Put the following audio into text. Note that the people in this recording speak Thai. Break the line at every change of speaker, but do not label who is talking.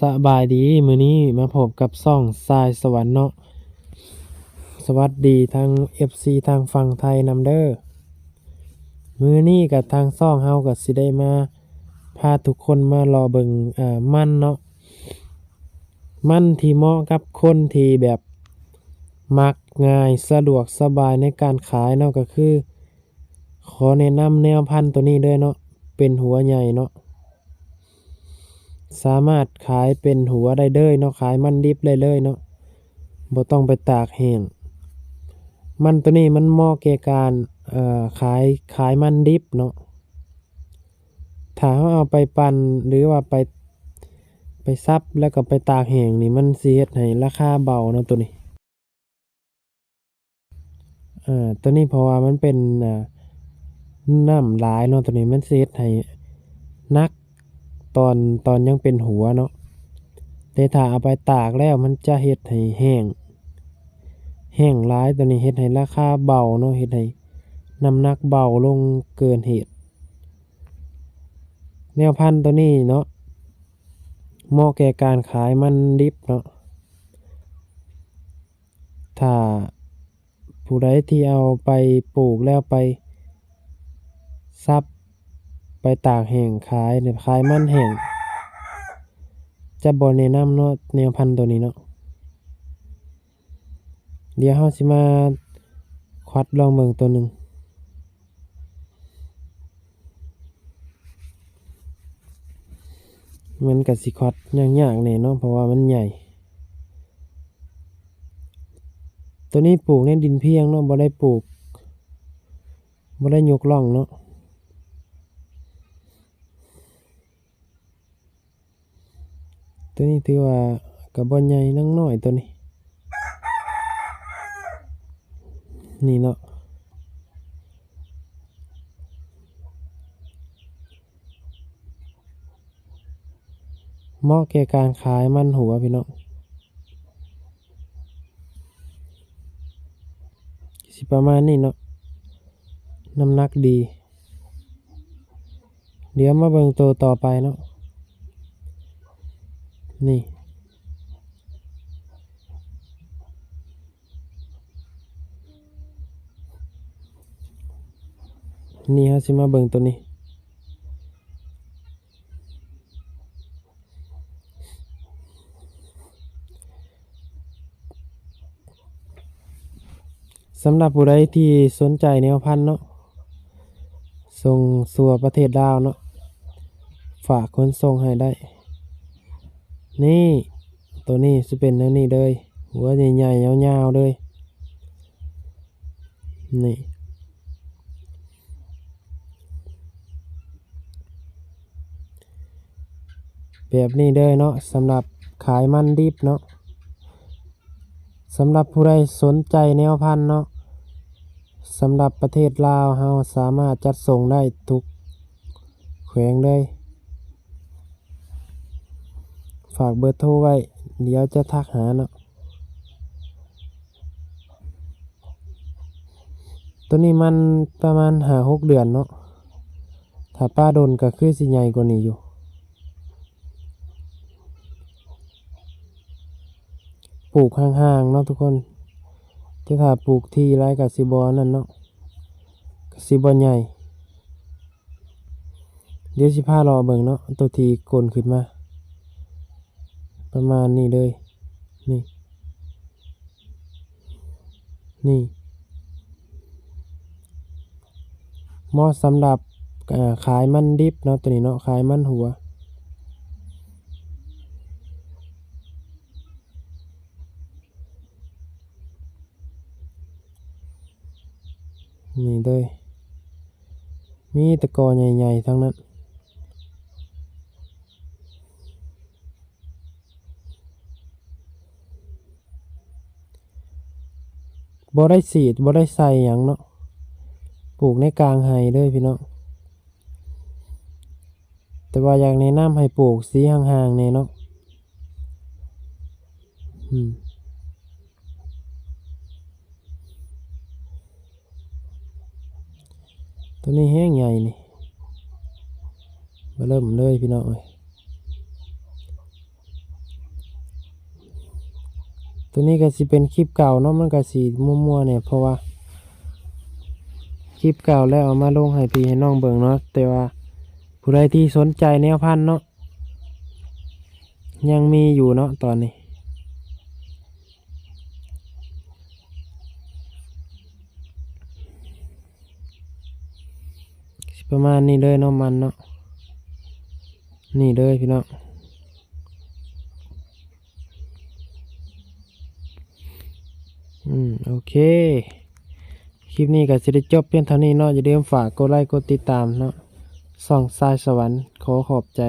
สบายดีมื้อนี้มาพบกับซ่องทรายสวรรค์เนาะสวัสดีทาง FC ทางฝั่งไทยนำเดอ้อมื้อนี้กับทางซ่องเฮาก็สิได้มา พาทุกคนมารอเบิงอ่ามั่นเนาะมั่นที่เหมาะกับคนที่แบบมักง่ายสะดวกสบายในการขายเนาะก็คือ ขอแนะนำแนวพันธุ์ตัวนี้เด้อเนาะเป็นหัวใหญ่เนาะ สามารถขายเป็นหัวได้เลยเนาะขายมันดิบได้เลยเนาะบ่ต้องไปตากแห้งมันตัวนี้มันเหมาะแก่การเอ่อขายขายมันดิบเนาะถ้าเราเอาไปปั่นหรือว่าไปไปซับแล้วก็ไปตากแห้งนี่มันสิเฮ็ดให้ราคาเบาเนาะตัวนี้เอ่อตัวนี้เพราะว่ามันเป็นน้ำหลายเนาะตัวนี้มันสิเฮ็ดให้นัก ตอนตอนยังเป็นหัวเนาะแต่ถ้าเอาไปตากแล้วมันจะเฮ็ดให้แห้ง แห้งหลายตัวนี้เฮ็ดให้ราคาเบาเนาะเฮ็ดให้น้ำหนักเบาลงเกินเหตุ แนวพันธุ์ตัวนี้เนาะเหมาะแก่การขายมันดิบเนาะถ้าผู้ใดที่เอาไปปลูกแล้วไปซับ ไปตากแห้งขายเนี่ยขายมันแห้งจะบ่แนะนำเนาะแนวพันธุ์ตัวนี้เนาะเดี๋ยวเฮาสิมาควัดลองเบิ่งตัวหนึ่งมันก็สิควัดยากๆแหน่เนาะเพราะว่ามันใหญ่ ตัวนี้ปลูกในดินเพียงเนาะบ่ได้ปลูกบ่ได้ยกร่องเนาะ ตัวนี้ถือว่ากับ่ใหญ่นั่งน้อยตัวนี้ นี่เนาะเหมาะแก่การขายมันหัวพี่น้องสิประมาณนี้เนาะน้ำหนักดี เดี๋ยวมาเบิ่งตัวต่อไปเนาะ นี่ นี่ฮะสิมาเบิ่งตัวนี้ สำหรับผู้ใดที่สนใจแนวพันธุ์เนาะส่งสัวประเทศลาวเนาะฝากคนส่งให้ได้ นี่ตัวนี้จะเป็นแนวนี้เลยหัวใหญ่ๆยาวๆเลยนี่แบบนี้เลยเนาะสำหรับขายมันดิบเนาะสำหรับผู้ใดสนใจแนวพันธุ์เนาะสำหรับประเทศลาวเฮาสามารถจัดส่งได้ทุกแขวงเลย ฝากเบอร์โทรไว้ เดี๋ยวจะทักหาเนาะตัวนี้มันประมาณหาหกเดือนเนาะถ้าป้าโดนก็คือสิใหญ่กว่านี้อยู่ ปลูกห่างๆเนาะทุกคนจะถ้าปลูกทีไรกับสิบอนั่นเนาะกับสิบอใหญ่ เดี๋ยวสิพารอเบิ่งเนาะตัวทีโกนขึ้นมา ประมาณนี้เลย นี่ นี่หมาะสำหรับขายมันดิบเนาะตัวนี้เนาะขายมันหัว นี่เลยมีตะกอใหญ่ๆทั้งนั้น บ่ได้สีดบ่ได้ใส่หยังเนาะปลูกในกลางไห้เลยพี่น้องแต่ว่าอยากแนะนำให้ปลูกสีห่างๆเนเนาะอืมตัวนี้แห้งใหญ่นี่มาเริ่มเลยพี่น้องเอ้ย ตัวนี้ก็สิเป็นคลิปเก่าเนาะมันก็สิมั่วๆเนี่ยเพราะว่า คลิปเก่าแล้วเอามาลงให้พี่ให้น้องเบิ่งเนาะแต่ว่าผู้ใดที่สนใจแนวพันเนาะยังมีอยู่เนาะตอนนี้ประมาณนี้เลยเนาะมันเนาะนี่เลยพี่น้อง อืมโอเค คลิปนี้ก็จะได้จบเพียงเท่านี้เนาะอย่าลืมฝากกดไลค์กดติดตามเนาะส่องสายสวรรค์ขอขอบใจ